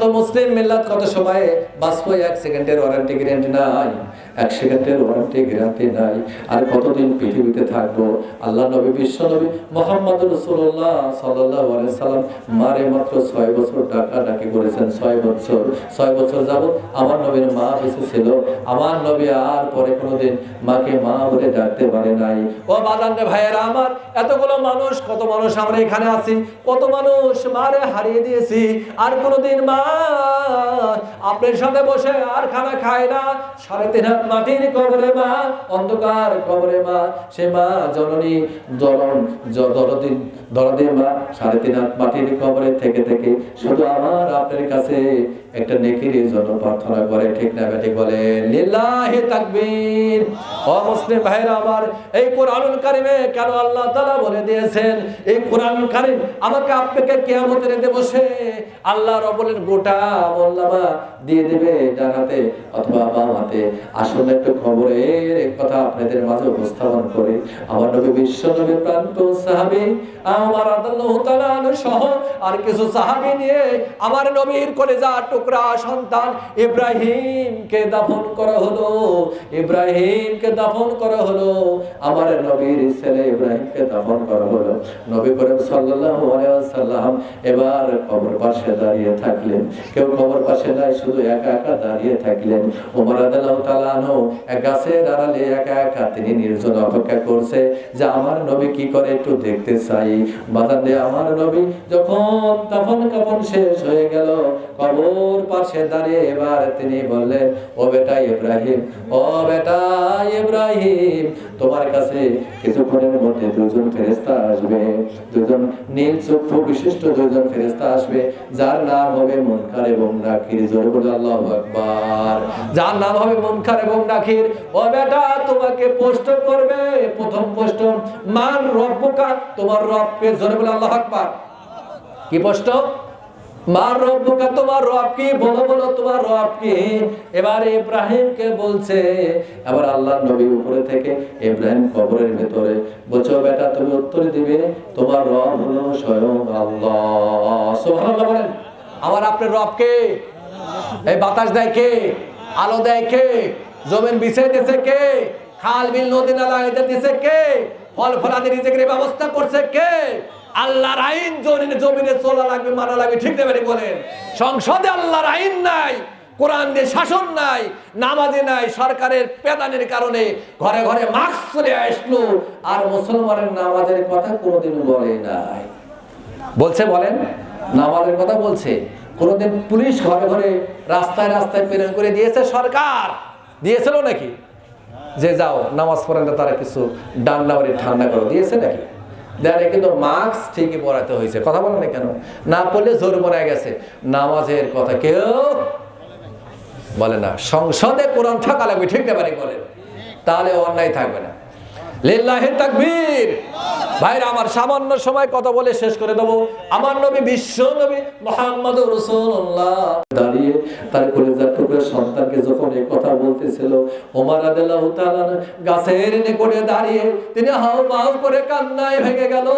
তো মুসলিম মিল্লাত কত সময়ে? এক সেকেন্ডের ওয়ারেন্টি গ্যারান্টি নাই। এক সেকেন্ডের ওয়ারেন্টি গ্যারান্টি নাই। আর কতদিন পৃথিবীতে থাকব? আল্লাহ নবী, বিশ্ব নবী মোহাম্মদ রসুল্লাহ সাল্লাহ সাল্লাম মারে মাত্র ছয় বছর ডাকি করেছেন, ছয় বছর। ছয় বছর যাব আমার নবীর মা বেঁচে ছিল। আমার নবী আর পরে কোনোদিন মাকে মা বলে ডাকতে পারে নাই। ও বাদান্ডে ভাইয়েরা আমার, এতগুলো মানুষ, কত মানুষ আমরা এখানে আছি, কত মানুষ মারে হারিয়ে দিয়েছি। আর কোনোদিন মা আপনার সাথে বসে আর খানা খায় না। সাড়ে তিন হাত মাটির কবরে মা, অন্ধকার কবরে মা, সে মা জননী, জনন দরদিন দরদি মা সাড়ে তিন হাত মাটির কবরে থেকে থেকে। শুধু আমার আপনার কাছে একটা নেকির জন্য প্রার্থনা করে, ঠিক না বেঠিক বলে, লিল্লাহি তাকবীর। ও মুসলিম ভাইরা আমার, এই কোরআনুল কারিমে কেন আল্লাহ তাআলা বলে দিয়েছেন? এই কোরআন কারিম আমাকে আপনাকে কিয়ামতের দিবসে আল্লাহ রবলের গোটা আমলনামা দিয়ে দিবে ডান হাতে অথবা বাম হাতে। আসলে একটু খবরের কথা আপনাদের মাঝে উপস্থাপন করি। আমার নবী বিশ্ব নবী প্রান্ত সাহাবী, আমার আদাল্লাহ তাআলা সহ আর কিছু সাহাবী নিয়ে আমার নবীর কলেজা টুকরা সন্তান ইব্রাহিমকে দাফন করা হলো, ইব্রাহিমকে দাফন করা হলো, আমার নবীর ছেলে ইব্রাহিমকে দাফন করা হলো। নবী করিম সাল্লাল্লাহু আলাইহি ওয়াসাল্লাম এবার কবর পাশে দাঁড়িয়ে থাকলেন। কেউ কবর পাশে নাই, শুধু একা একা দাঁড়িয়ে থাকলেন। ওমর রাদিয়াল্লাহু তাআলা আনহু এক গাছের আড়ালে একা একা তিনি নির্জন অপেক্ষা করছে যে আমার নবী কি করে একটু দেখতে চাই। বাজার দিয়ে আমার নবী যখন তখন কখন শেষ হয়ে গেল, কবর পাশে দাঁড়িয়ে এবার তিনি বললেন, ও বেটা ইব্রাহিম, ও বেটা ইব্রাহিম, তোমার কাছে কিছুক্ষণের মধ্যে দুজন ফেরেস্তা আসবে। দুজন নীল চক্ষু বিশিষ্ট দুজন ফেরেস্তা আসবে, যার নাম হবে মুনকার এবং নাকির। জোরে বলে আল্লাহু যার নাম হবে মুনকার এবং নাকির। ও বেটা, তোমাকে পোস্ট করবে। প্রথম পোস্ট মান রব্বুকা? তোমার রবকে, জোরে বলে আল্লাহু কি প্রশ্ন? মার রব্বুকা, তোমার রব কি বলো বলো, তোমার রব কি এবার ইব্রাহিমকে বলছে, এবার আল্লাহ নবী উপরে থেকে ইব্রাহিম কবরের ভেতরে, বলছো বেটা, তুমি উত্তর দিবে, তোমার রব হলো স্বয়ং আল্লাহ। সুবহানাল্লাহ বলেন। আমার আপনার রব কে? এই বাতাস দেয় কে? আলো দেয় কে? জমিন বিছিয়ে দিয়েছে কে? খাল, বিল, নদী, নালা, এদের দিছে কে? ফল, ফলাদি রিজিকের ব্যবস্থা করছে কে? আল্লাহর আইন জমিনে জমিনে চলা লাগবে, মানা লাগবে, ঠিক নেবেন বলেন? সংসদে আল্লাহর আইন নাই, কোরআন দিয়ে শাসন নাই, নামাজে নাই, সরকারের পেদানের কারণে ঘরে ঘরে মাস্ক চলে আসলো, আর মুসলমানের নামাজের কথা কোনোদিন বলে নাই। বলছে বলেন? নামাজের কথা বলছে। কোনোদিন পুলিশ ঘরে ঘরে রাস্তায় রাস্তায় প্রেরণ করে দিয়েছে সরকার? দিয়েছিল নাকি? যে যাও, নামাজ পড়েন তারা কিছু ডান্ডা বাড়ি ঠান্ডা করে দিয়েছে নাকি? দেয়ালে কিন্তু মাস্ক ঠিকই পড়াতে হয়েছে। কথা বলে না কেন? না পড়লে জোর পড়ে গেছে। নামাজের কথা কেউ বলে না। সংসদে কোরআন থাকা লাগবে, ঠিক না বলেন তাহলে অন্যায় থাকবে না। আমার সামান্য সময় কথা বলে শেষ করে দেবো। আমার নবী, বিশ্ব নবী মোহাম্মদ দাঁড়িয়ে তার কলেজার সন্তানকে যখন এই কথা বলতেছিল, ওমর গাছের দাঁড়িয়ে তিনি হাউ মাউ করে কান্নায় ভেঙে গেল।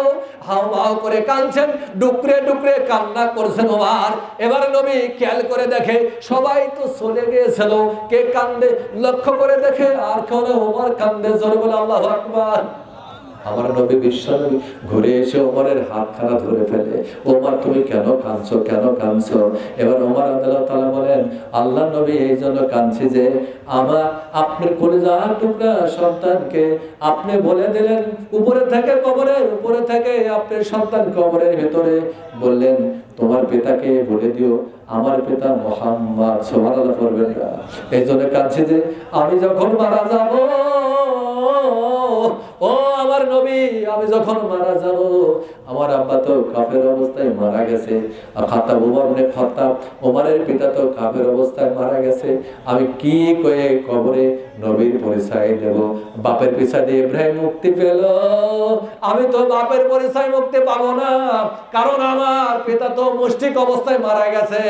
হাউ মাউ করে কাঁদছেন, ডুকরে ডুকরে কান্না করছেন ওমর। এবার নবী খেয়াল করে দেখে সবাই তো চলে গিয়েছিল। কে কান্দে? লক্ষ্য করে দেখে আর কেউ ওমর কান্দে। জোরে বলে, আল্লাহ আকবার। আমার। নবী বিশ্ব নবী ঘুরে এসে ওমরের হাত খানা ধরে ফেলে। ওমর, তুমি কেন কাঁদছো? কেন কাঁদছো? এবার ওমর আদালত তালা বলেন, আল্লাহ নবী এই জন্য কাঁদছি যে, আমার আপনার কলিজার টুকরা সন্তানকে আপনি বলে দিলেন উপরে থেকে কবরের উপরে থেকে আপনার সন্তান কবরের ভেতরে। বললেন, তোমার পিতাকে বলে দিও, আমার পিতা মোহাম্মদ সোহানাল্লাহ করবেন না। এই জন্য কাঁদছি যে, আমি যখন মারা যাব ও আমার নবী, আমি যখন মারা যাব, আমার আব্বা তো কাফের অবস্থায় মারা গেছে। আর খাতা খাতা পিতা তো কাফের অবস্থায় মারা গেছে। আমি কি কয়ে কবরে নবীর পরিচয় দেব? বাপের পিছায় দিয়ে ইব্রাহিম মুক্তি পেল। আমি তো বাপের পরিচয় মুক্তি পাবো না, কারণ আমার পিতা তো মুষ্টিক অবস্থায় মারা গেছে।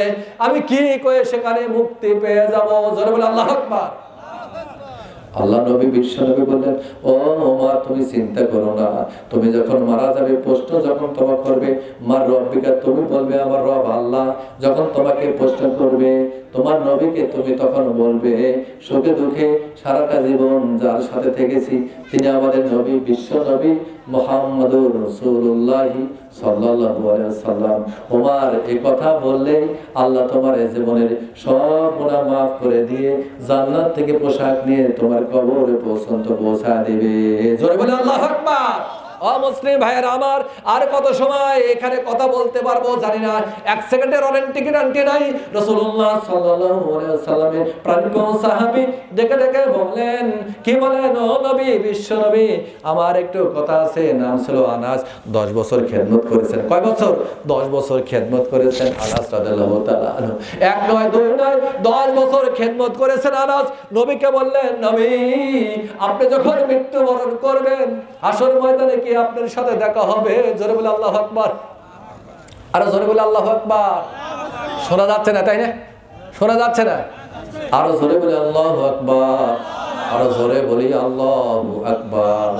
আমি কি কয়ে সেখানে মুক্তি পেয়ে যাব? জোরে বলে আল্লাহ আকবার। আল্লাহ নবী বিশ্ব নবী বললেন, ও মা, তুমি চিন্তা করো না। তুমি যখন মারা যাবে, প্রশ্ন যখন তোমার করবে, মার রব্বিকা তুমি বলবে, আমার রব আল্লাহ। যখন তোমাকে প্রশ্ন করবে তোমার নবীকে তুমি তখন বলবে, সুখে দুঃখে সারাটা জীবন যার সাথে থেকেছি, তিনি আমাদের নবী, বিশ্ব নবী মোহাম্মদুর রসুল্লাহি থেকে পোশাক নিয়ে তোমার কবরে পর্যন্ত পৌঁছা দেবে। আল্লাহ অমুসলিম ভাইয়ের আমার আর কত সময় এখানে কথা বলতে পারব জানি না। এক সেকেন্ডের ওয়ারেন্টি গ্যারান্টি নাই। রাসূলুল্লাহ সাল্লাল্লাহু আলাইহি সাল্লামের প্রাণপ্রিয় সাহাবী ডেকে ডেকে বললেন, কি বলেন ও নবী, বিশ্ব নবী? আমার একটু কথা আছে, নাম ছিল আনাস। 10 বছর খেদমত করেছেন। কয় বছর? 10 বছর খেদমত করেছেন আনাস তাআলা এক নয়, দুই নয় 10 বছর খেদমত করেছেন আনাস। নবীকে বললেন, নবী, আপনি যখন মৃত্যুবরণ করবেন আসর ময়দানে কি আপনার সাথে দেখা হবে। জোরে বলে আল্লাহ আকবার। আরও জোরে বলে আল্লাহ আকবার। শোনা যাচ্ছে না, তাই না? শোনা যাচ্ছে না? আরও জোরে বলে আল্লাহ আকবার। আরও জোরে বলি আল্লাহ আকবার।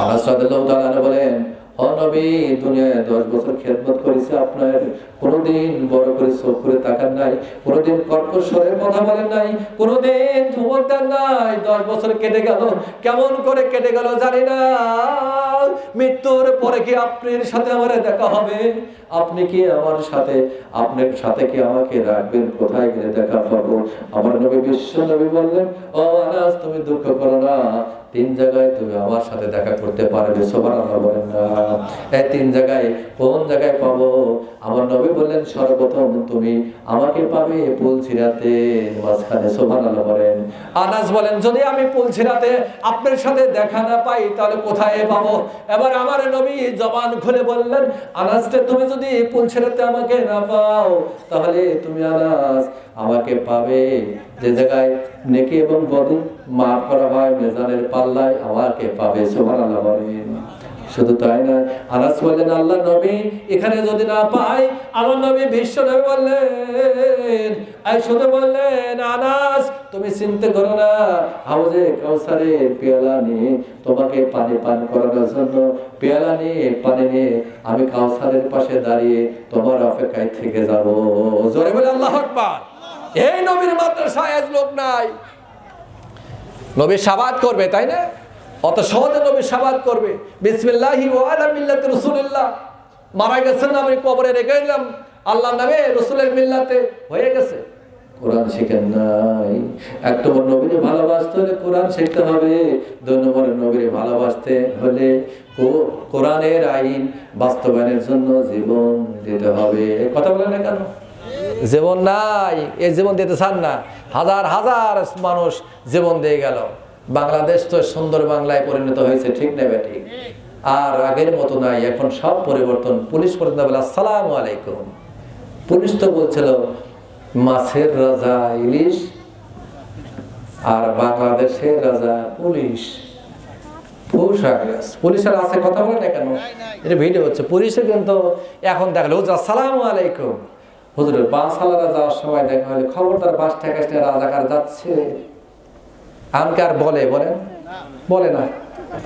আনাস রাদিয়াল্লাহু তাআলা বলেন, ও নবী, দুনিয়ায় দশ বছর খেদমত করেছে, আপনার কোনোদিন বড় করে চোখ করে তাকান নাই, কোনোদিন কর্কশ স্বরে কথা বলেন নাই, কোনোদিন নাই, দশ বছর কেটে গেল, কেমন করে কেটে গেল জানি না। মৃত্যুর পরে কি আপনার সাথে আমার দেখা হবে? আপনি কি আমার সাথে, আপনার সাথে কি আমাকে রাখবেন? কোথায় গেলে দেখা পাবো আমার নবী বিশ্ব নবী বললেন, ও আনাস, তুমি দুঃখ করো না। তিন জায়গায় তুমি আমার সাথে দেখা করতে পারবে। সবার আল্লাহ বলেন না। এই তিন জায়গায় কোন জায়গায় পাবো? আমার নবী বললেন, সর্বপ্রথম তুমি আমাকে পাবে পুলছিরাতে মাঝখানে সোভান আল্লাহ বলেন। আনাস বলেন, যদি আমি পুলছিরাতে আপনার সাথে দেখা না পাই, তাহলে কোথায় পাবো? এবার আমার নবী জবান খুলে বললেন আনাসকে তুমি যদি পুলছিরাতে আমাকে না পাও, তাহলে তুমি আনাজ আমাকে পাবে। যে জায়গায় নেকি এবং বদি মাফ করা হয়, মেজানের পাল্লায় আমাকে পাবে, সুবহানাল্লাহ বলেন। শুধু তাই না আনাস বললেন, আল্লাহ নবী, এখানে যদি না পাই, আমার নবী বিশ্ব নবী বললেন, আই শুধু বললেন, আনাস, তুমি চিন্তা করো না, হাউজে কাউসারে পেয়ালা নিয়ে তোমাকে পানি পান করানোর জন্য পেয়ালা নিয়ে পানি নিয়ে আমি কাউসারের পাশে দাঁড়িয়ে তোমার অপেক্ষায় থেকে যাব। জোরে বলে আল্লাহ আকবার। এই নবীর মাত্র আজ লোক নাই। নবী সাবাদ করবে, তাই না? অত সহজে নবী সাবাদ করবে। বিসমিল্লাহি ওয়া আলা মিল্লাতি রাসূলুল্লাহ। মারা গেছেন, আমি কবরে রেখে দিলাম। আল্লাহর নামে রসুলের মিল্লাতে হয়ে গেছে। কোরআন শিখেন নাই। এক নম্বর নবীরে ভালোবাসতে হলে কোরআন শিখতে হবে। দুই নম্বরে নবীরে ভালোবাসতে হলে কোরআনের আইন বাস্তবায়নের জন্য জীবন দিতে হবে। কথা বলেন না কেন? জীবন নাই, এই জীবন দিতে চান না। হাজার হাজার মানুষ জীবন দিয়ে গেল। বাংলাদেশ তো সুন্দর বাংলায় পরিণত হয়েছে, ঠিক না বেটি আর আগের মতো নাই, এখন সব পরিবর্তন। পুলিশ পর্যন্ত বলে, আসসালাম আলাইকুম। পুলিশ তো বলছিল, মাছের রাজা ইলিশ আর বাংলাদেশের রাজা পুলিশ। পুলিশের আছে কথা বলে না কেন? এটা ভিডিও হচ্ছে। পুলিশের কিন্তু এখন দেখল, হুজুর, আসসালামু আলাইকুম। হুজুরের বাস আলাদা যাওয়ার সময় দেখা হলে, খবরদার বাস নিয়ে রাজাকার যাচ্ছে। আমাকে আর বলে? বলেন বলে না।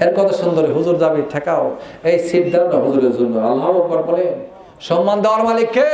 এর কত সুন্দর, হুজুর যাবি, ঠেকাও। এই সিট দাও না হুজুরের জন্য? আল্লাহ আকবার বলেন। সম্মান দেওয়ার মালিক কে?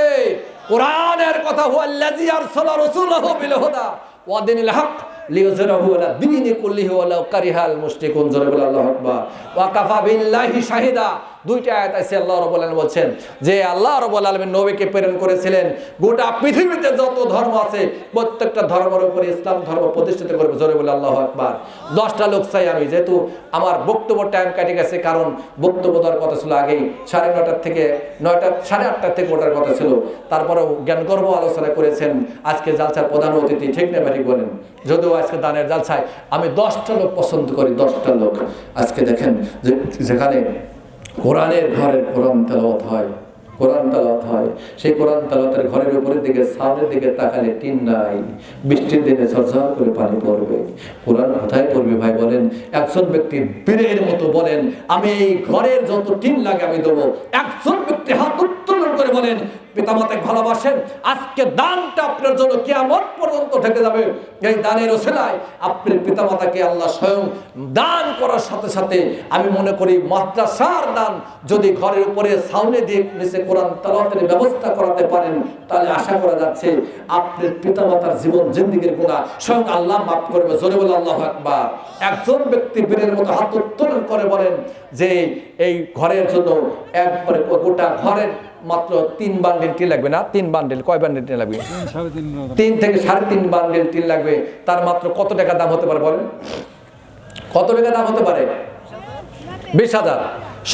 কোরআনের কথা হুয়াল্লাযী আরসালা রাসূলাহু বিল হুদা ওয়া দিনিল হক লিইয়ুযহিরাহু আলা দীনি কুল্লিহি ওয়ালাউ কারিহাল মুশরিকুন। জোরে বলে আল্লাহু আকবার। ওয়া কাফা বিল্লাহি শাহিদা। দুইটা আয়াত আছে, আল্লাহ রাব্বুল আলামিন বলছেন যে, আল্লাহ রাব্বুল আলামিন নবীকে প্রেরণ করেছিলেন। গোটা পৃথিবীতে যত ধর্ম আছে, প্রত্যেকটা ধর্মের উপরে ইসলাম ধর্ম প্রতিষ্ঠিত করবে, জোরে বলে আল্লাহু আকবার। দশটা লোক চাই আমি, যেহেতু আমার বক্তব্য টাইম কাটে গেছে, কারণ বক্তব্য দেওয়ার কথা ছিল আগেই, সাড়ে নটার থেকে নয়টা, সাড়ে আটটার থেকে ওঠার কথা ছিল। তারপরেও জ্ঞান গর্ব আলোচনা করেছেন, আজকে জালসার প্রধান অতিথি, ঠিক না ব্যাটি বলেন? যদিও আজকে দানের জালসায়, আমি দশটা লোক পছন্দ করি, দশটা লোক। আজকে দেখেন যে, যেখানে কোরআনের ঘরের কোরআন তেলাওয়াত হয়, কোরআন তালাত হয়। সেই কোরআন তালাতের ঘরের উপরের দিকে সামনের দিকে তাকালে টিন নাই, বৃষ্টির দিনে ঝরঝর করে পানি পড়বে। কোরআন কোথায় পড়বে ভাই বলেন? একজন ব্যক্তি বীরের মতো বলেন, আমি এই ঘরের যত টিন লাগে আমি দেবো। একজন ব্যক্তি হাত উত্তোলন করে বলেন ভালোবাসেন, আজকে দানটা আপনার জন্য কেমন পর্যন্ত যাবে। এই দানের ওসেলায় পিতামাতাকে আল্লাহ স্বয়ং দান করার সাথে সাথে আমি মনে করি মাদ্রাসার দান যদি ঘরের উপরে সাউনে দিয়ে নিচে কোরআন তালাতের ব্যবস্থা করাতে পারেন, তাহলে আশা করা যাচ্ছে আপনার পিতামাতার জীবন জিন্দিগির গুণা স্বয়ং আল্লাহ মাফ করবে। জোরে বলে আল্লাহ আকবার। একজন ব্যক্তি বীরের মতো হাত উত্তোলন করে বলেন যে, এই ঘরের জন্য একবারে গোটা ঘরের মাত্র তিন বান্ডেল টিন লাগবে না? তিন বান্ডেল কয় বান্ডেল টিন লাগবে? তিন থেকে সাড়ে তিন বান্ডেল টিন লাগবে। তার মাত্র কত টাকা দাম হতে পারে বলেন? কত টাকা দাম হতে পারে? বিশ হাজার।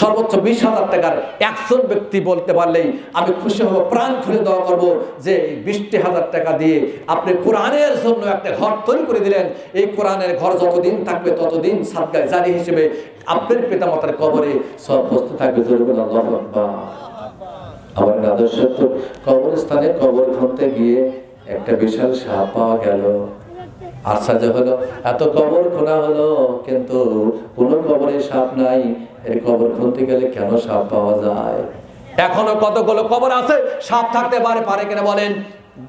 সর্বোচ্চ বিশ হাজার টাকার একজন ব্যক্তি বলতে পারলেই আমি খুশি হব, প্রাণ খুলে দেওয়া করব যে বিশটি হাজার টাকা দিয়ে আপনি কোরআনের জন্য একটা ঘর তৈরি করে দিলেন। এই কোরআনের ঘর যতদিন থাকবে, ততদিন সাদগায় জারি হিসেবে আপনার পিতামাতার কবরে সব বস্তু থাকবে। জরুরি দ্বাদশ তো আদর্শ কবরস্থানে কবর খুঁজতে গিয়ে একটা বিশাল সাপ পাওয়া গেল। আশ্চর্য হলো, এত কবর খোলা হলো, কিন্তু কোন কবরে সাপ নাই। এর কবর খুঁজতে গেলে কেন সাপ পাওয়া যায়? এখনও কতগুলো কবর আছে? সাপ থাকতে পারে পারে কিনা বলেন।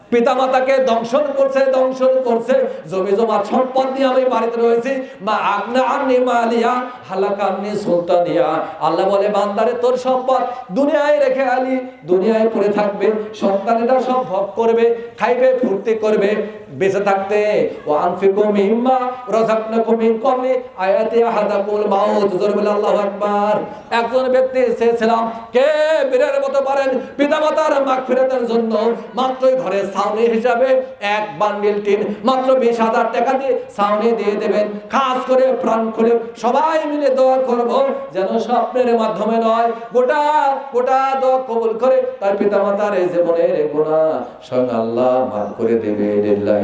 পিতামাতাকে দংশন করছে দংশন করছে। জমি জমা সম্পদ নিয়ে আমি বাড়িতে রয়েছি। মা আগনা আন্নি মালিয়া হালাকান্নি সুলতানিয়া। আল্লাহ বলে, বান্দারে, তোর সম্পদ দুনিয়ায় রেখে আলি। দুনিয়ায় পড়ে থাকবে, সন্তানেরা সব ভোগ করবে, খাইবে, ফুর্তি করবে। বেঁচে থাকতে। ও আনফিকু মিম্মা রাযাকনাকুম মিন কবলি আয়াতি আহাদাকুল মাউত। জোরে আল্লাহু আকবার। একজন ব্যক্তি চেয়েছিলাম, কে বীরের মতো পারেন পিতামাতার মাগফিরাতের জন্য? মাত্রই ঘরে সাউনি হিসাবে এক বান্ডিল টিন, মাত্র বিশ হাজার টাকা দিয়ে সাউনি দিয়ে দেবেন। খাস করে প্রাণ খুলে সবাই মিলে দোয়া করব, যেন স্বপ্নের মাধ্যমে নয়, গোটা গোটা দোয়া কবুল করে তার পিতামাতার এই জীবনের গুণা স্বয়ং আল্লাহ মাফ করে দেবে লিল্লাহি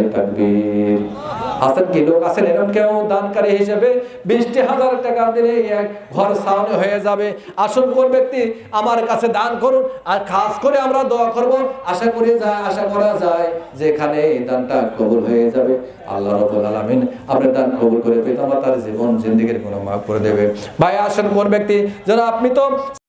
আমার কাছে দান করুন আর খাস করে আমরা দোয়া করব। আশা করি যায়, আশা করা যায় যে এখানে দানটা কবুল হয়ে যাবে। আল্লাহ রবুল আলমিন আপনার দান কবুল করে পিতামাতার জীবন জিন্দিগির কোনো মাফ করে দেবে ভাই, আসুন কোন ব্যক্তি? যেন আপনি তো